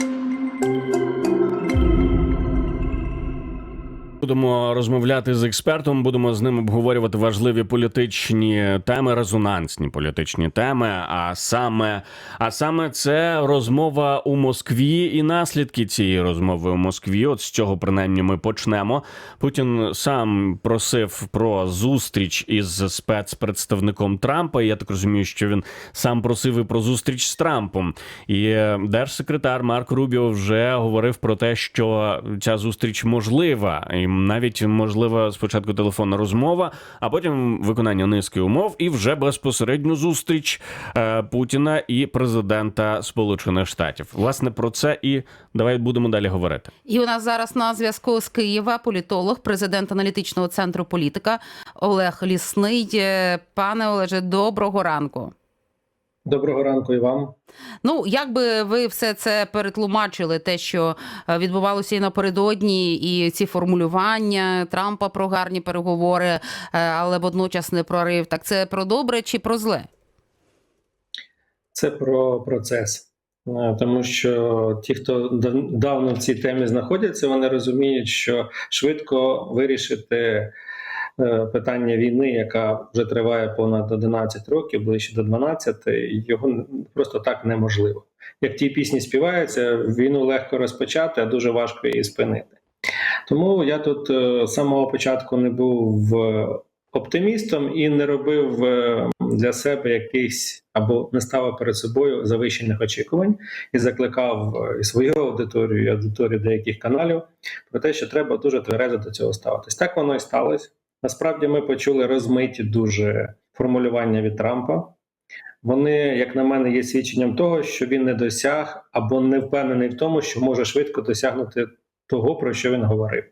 Thank you. Будемо розмовляти з експертом, будемо з ним обговорювати важливі політичні теми, резонансні політичні теми. А саме, а саме це розмова у Москві і наслідки цієї розмови у Москві. От з цього принаймні ми почнемо. Путін сам просив про зустріч із спецпредставником Трампа. Я так розумію, що він сам просив і про зустріч з Трампом. І держсекретар Марк Рубіо вже говорив про те, що ця зустріч можлива, і навіть можлива спочатку телефонна розмова, а потім виконання низки умов, і вже безпосередню зустріч е, Путіна і президента Сполучених Штатів. Власне про це і давай будемо далі говорити. І у нас зараз на зв'язку з Києва політолог, президент аналітичного центру політика Олег Лісний. Е, Пане Олеже, доброго ранку. Доброго ранку і вам. Ну, як би ви все це перетлумачили, те, що е, відбувалося і напередодні, і ці формулювання Трампа про гарні переговори, е, але водночас не прорив. Так це про добре чи про зле? Це про процес. Е, Тому що ті, хто дав- давно в цій темі знаходяться, вони розуміють, що швидко вирішити питання війни, яка вже триває понад 11 років, ближче до 12, його просто так неможливо. Як ті пісні співаються, війну легко розпочати, а дуже важко її спинити. Тому я тут е, з самого початку не був е, оптимістом і не робив е, для себе якихось або не ставив перед собою завищених очікувань і закликав е, і свою аудиторію, і аудиторію деяких каналів про те, що треба дуже тверезо до цього ставитись. Так воно і сталося. Насправді ми почули розмиті дуже формулювання від Трампа. Вони, як на мене, є свідченням того, що він не досяг або не впевнений в тому, що може швидко досягнути того, про що він говорив.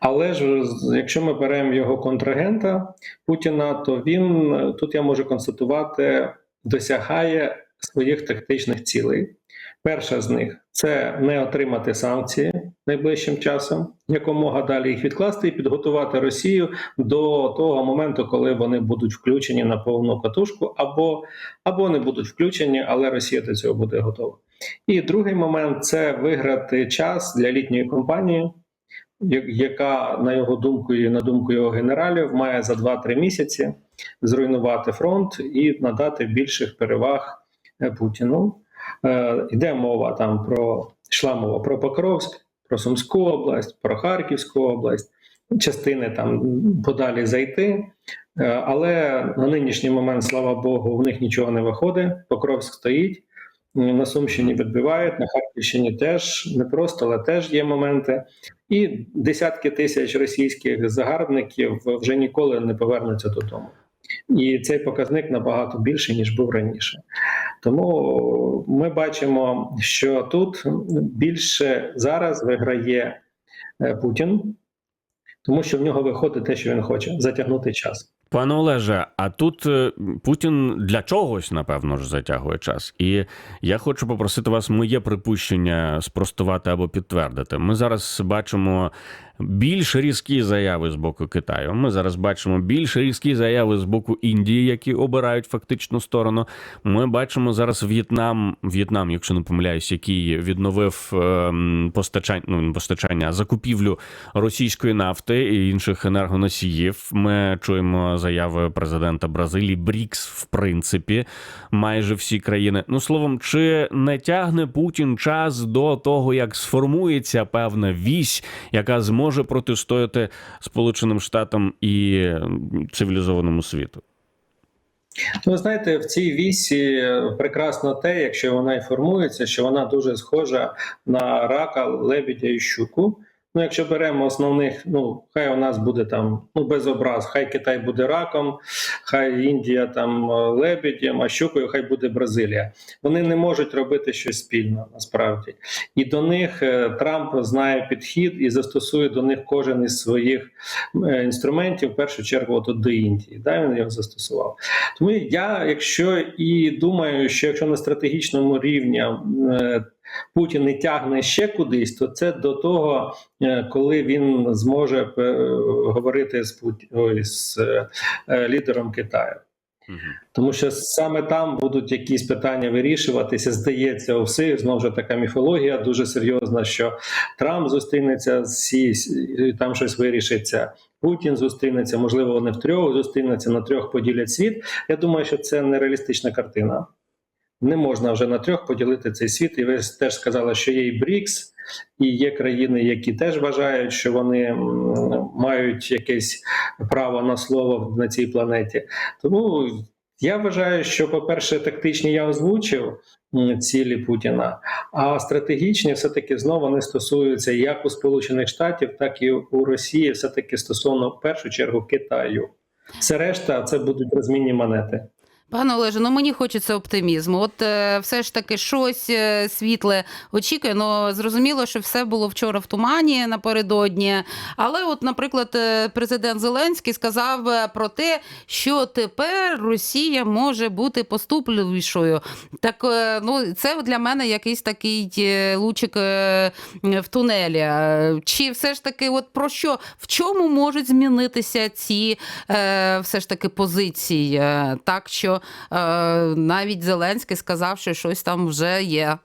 Але ж якщо ми беремо його контрагента Путіна, то він тут я можу констатувати, досягає своїх тактичних цілей. Перша з них це не отримати санкції найближчим часом, якомога далі їх відкласти і підготувати Росію до того моменту, коли вони будуть включені на повну катушку, або, або не будуть включені, але Росія до цього буде готова. І другий момент це виграти час для літньої кампанії, я- яка, на його думку і на думку його генералів, має за 2-3 місяці зруйнувати фронт і надати більших переваг е, Путіну. Е, Йде мова там про йшла мова про Покровськ, про Сумську область, про Харківську область, частини там подалі зайти. Е, Але на нинішній момент, слава Богу, в них нічого не виходить. Покровськ стоїть. На Сумщині відбивають, на Харківщині теж не просто, але теж є моменти. І десятки тисяч російських загарбників вже ніколи не повернуться додому. І цей показник набагато більший, ніж був раніше. Тому ми бачимо, що тут більше зараз виграє е, Путін, тому що в нього виходить те, що він хоче затягнути час. Пане Олеже, а тут е, Путін для чогось, напевно ж, затягує час. І я хочу попросити вас моє припущення спростувати або підтвердити. Ми зараз бачимо більш різкі заяви з боку Китаю. Ми зараз бачимо більш різкі заяви з боку Індії, які обирають фактичну сторону. Ми бачимо зараз В'єтнам, В'єтнам, якщо не помиляюсь, який відновив ем, постачання, ну постачання, закупівлю російської нафти і інших енергоносіїв. Ми чуємо заяви президента Бразилії. Брікс, в принципі, майже всі країни. Ну словом, чи не тягне Путін час до того, як сформується певна вісь, яка зможе протистояти Сполученим Штатам і цивілізованому світу? Ви знаєте, в цій вісі прекрасно те, якщо вона і формується, що вона дуже схожа на рака, лебідя і щуку. Ну, якщо беремо основних, ну хай у нас буде там ну без образ, хай Китай буде раком, хай Індія там е, лебедем, а щукою хай буде Бразилія. Вони не можуть робити щось спільно насправді. І до них е, Трамп знає підхід і застосує до них кожен із своїх е, інструментів, в першу чергу, от до Індії. Да, він його застосував. Тому я, якщо і думаю, що якщо на стратегічному рівні Путін не тягне ще кудись, то це до того, е, коли він зможе е, говорити з Пут... ой, з е, лідером Китаю. Тому що саме там будуть якісь питання вирішуватися. Здається, у всіх знову ж така міфологія дуже серйозна, що Трамп зустрінеться з Сі, і там щось вирішиться. Путін зустрінеться, можливо, вони втрьох зустрінуться, на трьох поділять світ. Я думаю, що це нереалістична картина. Не можна вже на трьох поділити цей світ. І ви теж сказали, що є і БРІКС, і є країни, які теж вважають, що вони мають якесь право на слово на цій планеті. Тому я вважаю, що, по-перше, тактичні я озвучив цілі Путіна, а стратегічні все-таки знову вони стосуються як у Сполучених Штатів, так і у Росії, все-таки стосовно в першу чергу Китаю. Все решта це будуть розмінні монети. Пане Олеже, ну мені хочеться оптимізму. От е, все ж таки щось е, світле очікує. Ну зрозуміло, що все було вчора в тумані напередодні. Але, от, наприклад, е, президент Зеленський сказав е, про те, що тепер Росія може бути поступливішою. Так е, ну це для мене якийсь такий е, лучик е, в тунелі. Е, Чи все ж таки, от про що в чому можуть змінитися ці е, все ж таки позиції? Так що е, навіть Зеленський сказав, що щось там вже є.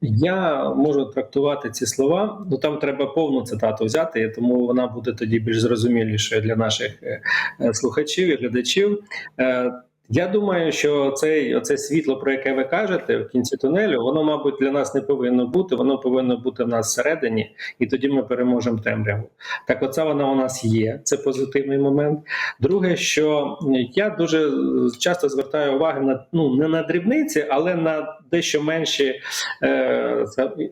Я можу трактувати ці слова. Ну там треба повну цитату взяти, тому вона буде тоді більш зрозумілішою для наших е, е, слухачів і глядачів. Я думаю, що цей оце світло, про яке ви кажете в кінці тунелю, воно, мабуть, для нас не повинно бути. Воно повинно бути в нас всередині, і тоді ми переможемо темряву. Так, оце вона у нас є. Це позитивний момент. Друге, що я дуже часто звертаю увагу на ну не на дрібниці, але на дещо менші, е,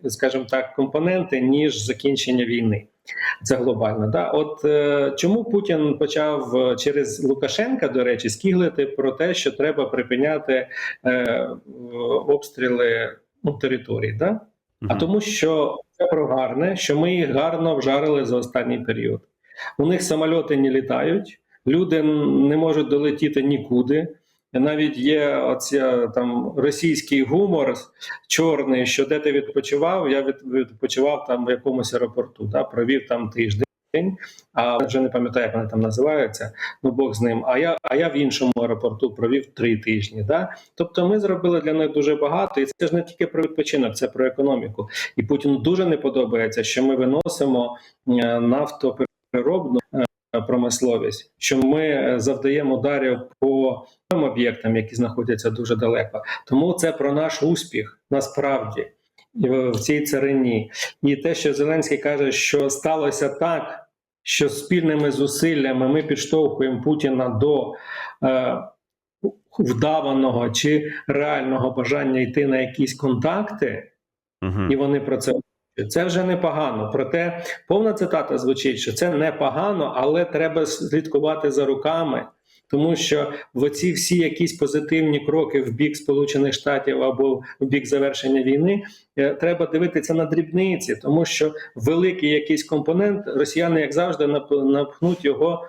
скажімо так, компоненти ніж закінчення війни. Це глобально. Да? От е, чому Путін почав е, через Лукашенка, до речі, скіглити про те, що треба припиняти е, обстріли ну, територій. Да? А тому, що це прогарне, що ми їх гарно вжарили за останній період. У них самольоти не літають, люди не можуть долетіти нікуди. Навіть є оця там російський гумор чорний, що де ти відпочивав. Я від, відпочивав там в якомусь аеропорту, да, провів там тиждень, а вже не пам'ятаю, як вони там називаються. Ну Бог з ним. А я, а я в іншому аеропорту провів три тижні. Да? Тобто ми зробили для них дуже багато, і це ж не тільки про відпочинок, це про економіку. І Путіну дуже не подобається, що ми виносимо е, нафтопереробну промисловість, що ми е, завдаємо ударів по тим об'єктам, які знаходяться дуже далеко. Тому це про наш успіх насправді в цій царині. І те, що Зеленський каже, що сталося так, що спільними зусиллями ми підштовхуємо Путіна до е, вдаваного чи реального бажання йти на якісь контакти, Мгм. і вони про це. Це вже непогано. Проте повна цитата звучить, що це непогано, але треба слідкувати за руками. Тому що в оці всі якісь позитивні кроки в бік Сполучених Штатів або в бік завершення війни е, треба дивитися на дрібниці, тому що великий якийсь компонент росіяни, як завжди, нап- напхнуть його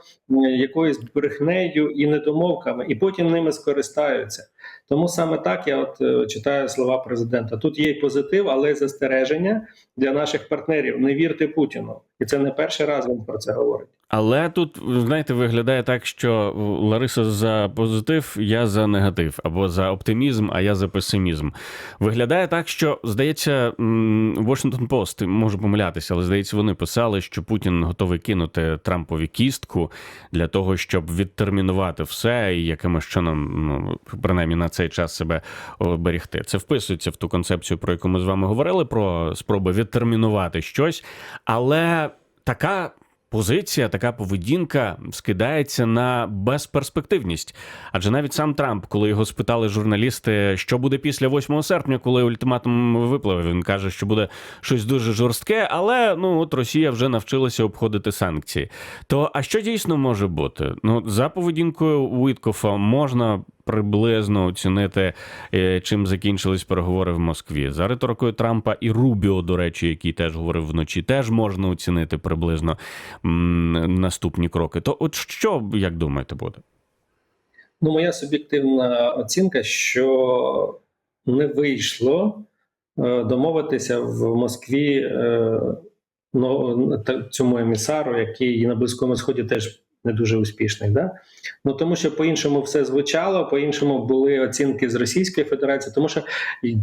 якоюсь брехнею і недомовками, і потім ними скористаються. Тому саме так я от е, читаю слова президента. Тут є і позитив, але й застереження для наших партнерів. Не вірте Путіну, і це не перший раз він про це говорить. Але тут, знаєте, виглядає так, що Лариса за позитив, я за негатив, або за оптимізм, а я за песимізм. Виглядає так, що здається, Washington Post, можу помилятися, але здається, вони писали, що Путін готовий кинути Трампові кістку для того, щоб відтермінувати все і якимось чином, ну принаймні на цей час себе оберігти. Це вписується в ту концепцію, про яку ми з вами говорили, про спроби відтермінувати щось, але така. Позиція, така поведінка скидається на безперспективність. Адже навіть сам Трамп, коли його спитали журналісти, що буде після 8 серпня, коли ультиматум випливе, він каже, що буде щось дуже жорстке, але ну от Росія вже навчилася обходити санкції. То а що дійсно може бути? Ну за поведінкою Уіткофа можна приблизно оцінити, е, чим закінчились переговори в Москві. За риторикою Трампа і Рубіо, до речі, який теж говорив вночі, теж можна оцінити приблизно наступні кроки. То от що, як думаєте, буде? Ну, моя суб'єктивна оцінка, що не вийшло е, домовитися в Москві е, ну, цьому емісару, який на Близькому Сході теж не дуже успішний. Да? Ну тому що по-іншому все звучало, по-іншому були оцінки з Російської Федерації. Тому що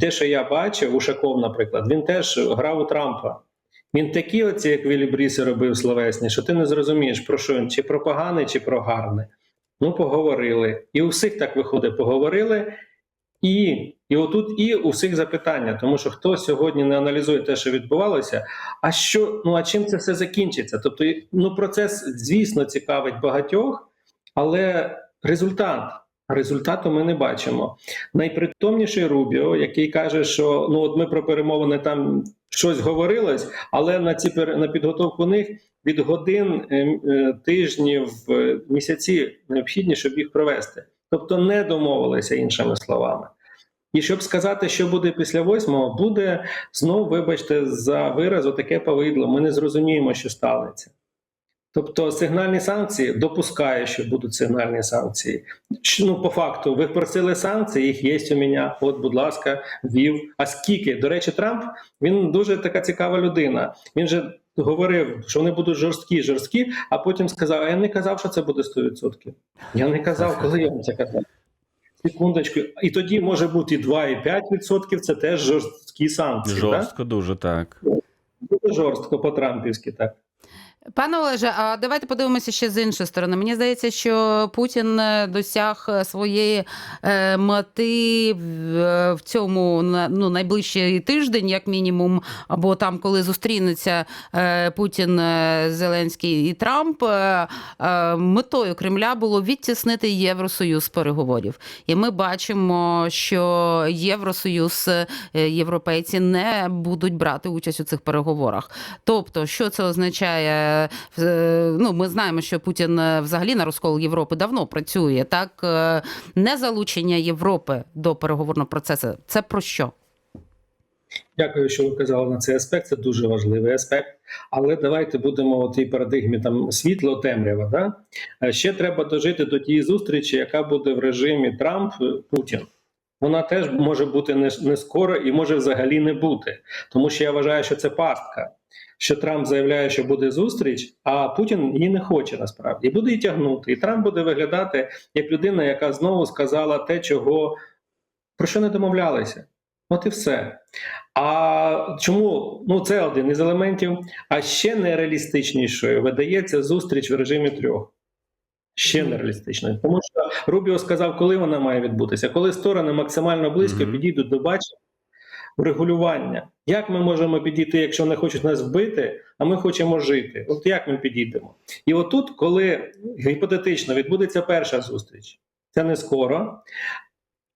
те, що я бачив, Ушаков, наприклад, він теж грав у Трампа. Він такі, оці, Бріси робив словесні, що ти не зрозумієш, про що він, чи про погане, чи про гарне. Ну, поговорили. І у всіх так виходить, поговорили. І, і отут і у всіх запитання, тому що хто сьогодні не аналізує те, що відбувалося, а що, ну а чим це все закінчиться? Тобто, ну процес, звісно, цікавить багатьох, але результат. Результату ми не бачимо. Найпритомніший Рубіо, який каже, що ну от ми про перемовини там щось говорилось, але на ці на підготовку них від годин, е, е, тижнів, е, місяці необхідні, щоб їх провести. Тобто не домовилися іншими словами. І щоб сказати, що буде після восьмого, буде знову, вибачте, за вираз таке повидло. Ми не зрозуміємо, що станеться. Тобто сигнальні санкції допускає, що будуть сигнальні санкції. Ну, по факту, ви просили санкції, їх є у мене. От, будь ласка, ввів. А скільки? До речі, Трамп він дуже така цікава людина. Він же говорив, що вони будуть жорсткі, жорсткі, а потім сказав: а я не казав, що це буде 100%. Я не казав, коли я вам це казав. Секундочку, і тоді може бути і 2, і 5%, це теж жорсткі санкції. Жорстко дуже так. Дуже жорстко по-трампівськи, так. Пане Олеже, а давайте подивимося ще з іншої сторони. Мені здається, що Путін е, досяг своєї е, мети в, е, цьому ну, найближчий тиждень, як мінімум, або там, коли зустрінеться е, Путін, е, Зеленський і Трамп. е, е, Метою Кремля було відтіснити Євросоюз переговорів. І ми бачимо, що Євросоюз, е, європейці не будуть брати участь у цих переговорах. Тобто, що це означає? Е, Ну, ми знаємо, що Путін е, взагалі на розкол Європи давно працює. Так, Е, незалучення Європи до переговорного процесу. Це про що? Дякую, що ви казали на цей аспект. Це дуже важливий аспект. Але давайте будемо у тій парадигмі там світло, темрява. Да? Ще треба дожити до тієї зустрічі, яка буде в режимі Трамп Путін. Вона теж може бути не, не скоро і може взагалі не бути. Тому що я вважаю, що це пастка. Що Трамп заявляє, що буде зустріч, а Путін її не хоче насправді і буде її тягнути. І Трамп буде виглядати як людина, яка знову сказала те, чого про що не домовлялися. От і все. А чому ну це один із елементів? А ще нереалістичнішою видається зустріч в режимі трьох. Ще нереалістичною. Тому що Рубіо сказав, коли вона має відбутися, коли сторони максимально близько Мгм. підійдуть до бачення врегулювання. Як ми можемо підійти, якщо вони хочуть нас вбити, а ми хочемо жити? От як ми підійдемо? І отут, коли гіпотетично відбудеться перша зустріч, це не скоро.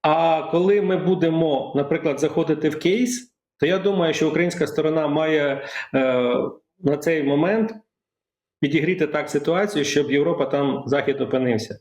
А коли ми будемо, наприклад, заходити в кейс, то я думаю, що українська сторона має е, на цей момент підігріти так ситуацію, щоб Європа там захід опинився.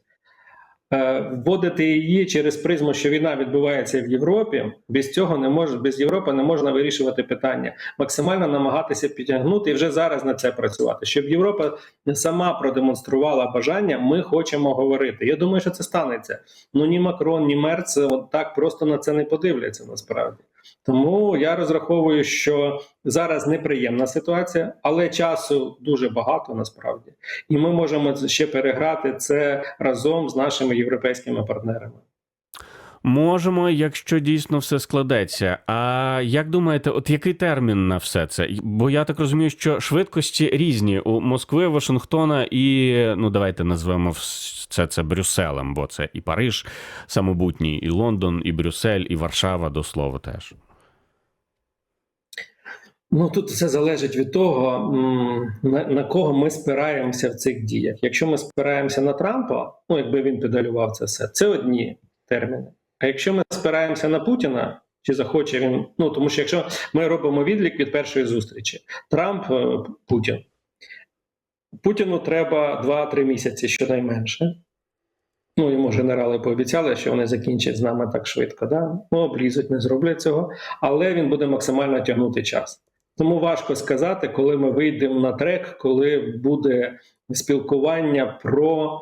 Е, вводити її через призму, що війна відбувається в Європі, без цього не може, без Європи не можна вирішувати питання. Максимально намагатися підтягнути і вже зараз на це працювати, щоб Європа сама продемонструвала бажання. Ми хочемо говорити. Я думаю, що це станеться. Ну ні Макрон, ні Мерц от так просто на це не подивляться насправді. Тому я розраховую, що зараз неприємна ситуація, але часу дуже багато насправді, і ми можемо ще переграти це разом з нашими європейськими партнерами. Можемо, якщо дійсно все складеться. А як думаєте, от який термін на все це? Бо я так розумію, що швидкості різні у Москви, Вашингтона і ну давайте назвемо це це Брюсселем, бо це і Париж самобутній, і Лондон, і Брюссель, і Варшава до слова теж. Ну тут все залежить від того, на, на кого ми спираємося в цих діях. Якщо ми спираємося на Трампа, ну якби він педалював це все, це одні терміни. А якщо ми спираємося на Путіна, чи захоче він, ну тому що якщо ми робимо відлік від першої зустрічі, Трамп е, Путін. Путіну треба 2-3 місяці щонайменше. Ну, йому генерали пообіцяли, що вони закінчать з нами так швидко. Да? Ну, облізуть, не зроблять цього, але він буде максимально тягнути час. Тому важко сказати, коли ми вийдемо на трек, коли буде спілкування про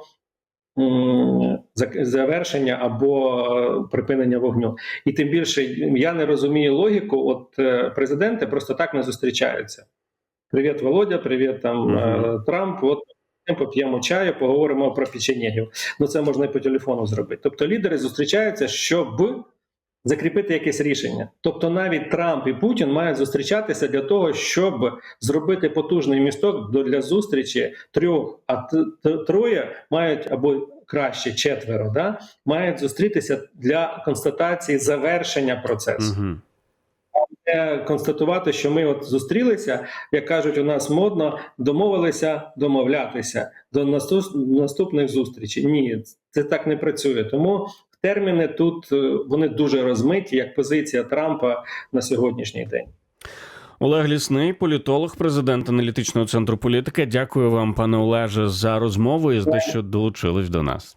завершення або е, припинення вогню. І тим більше я не розумію логіку. От е, президенти просто так не зустрічаються. Привіт, Володя, привіт там е, Трамп. От поп'ємо чаю, поговоримо про печенєгів. Ну це можна і по телефону зробити. Тобто лідери зустрічаються, щоб закріпити якесь рішення. Тобто навіть Трамп і Путін мають зустрічатися для того, щоб зробити потужний місток для зустрічі трьох, а троє мають або краще четверо, да, мають зустрітися для констатації завершення процесу. Угу. Констатувати, що ми от зустрілися, як кажуть, у нас модно домовилися домовлятися до наступ- наступних зустрічей. Ні, це так не працює. Тому терміни тут е, вони дуже розмиті, як позиція Трампа на сьогоднішній день. Олег Лісний, політолог, президент аналітичного центру політика. Дякую вам, пане Олеже, за розмову і за те, що долучились до нас.